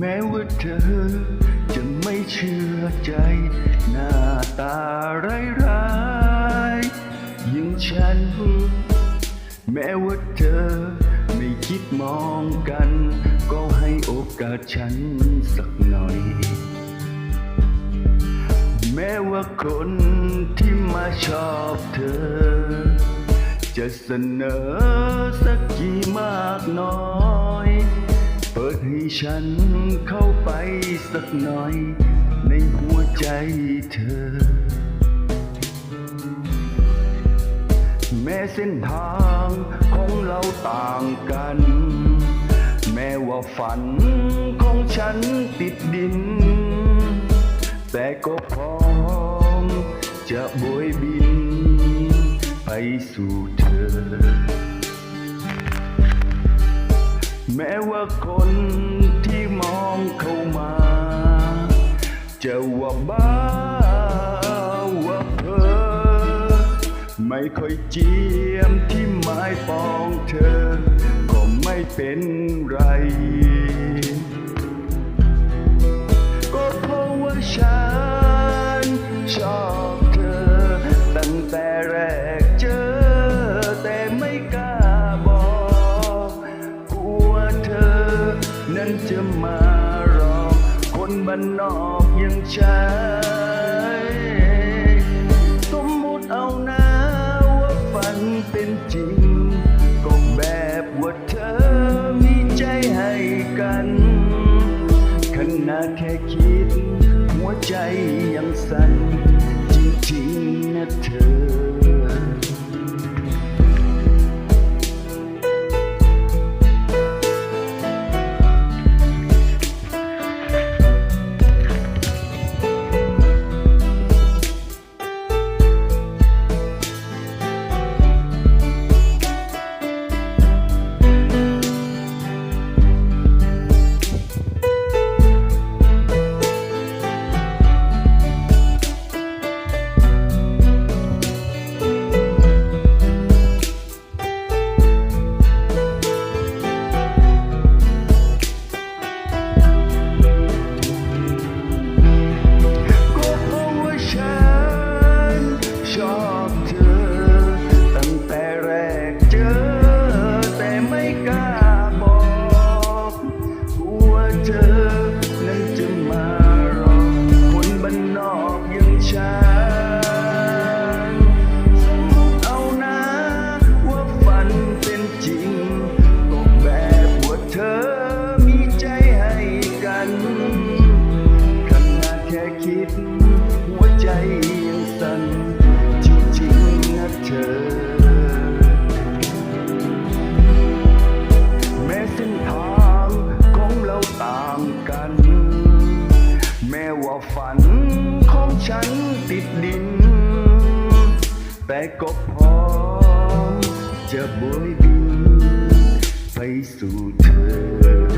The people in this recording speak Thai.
แม้ว่าเธอจะไม่เชื่อใจ หน้าตาร้ายร้ายๆยิ่งฉัน แม้ว่าเธอไม่คิดมองกัน ก็ให้โอกาสฉันสักหน่อย แม้ว่าคนที่มาชอบเธอ จะเสนอสักกี่มากน้อย ฉันเข้าไปสักหน่อย ในหัวใจเธอ แม้เส้นทางของเราต่างกัน แม้ว่าฝันของฉันติดดิน แต่ก็พร้อมจะโบยบิน ไปสู่เธอ แม้ว่าคนที่มองเข้ามา จะว่าบ้าว่าเพ้อไม่ค่อยเจียมที่หมายปองเธอ ก็ไม่เป็นไร นั้นจะมารอ คนบ้านนอกยังฉันสมมุติเอานะว่าฝันเป็นจริง ก็แบบว่าเธอมีใจให้กัน ขนาดแค่คิด หัวใจยังสั่นานนอกอยังฉัน แต่ก็พร้อมจะโบยบินไปสู่เธอ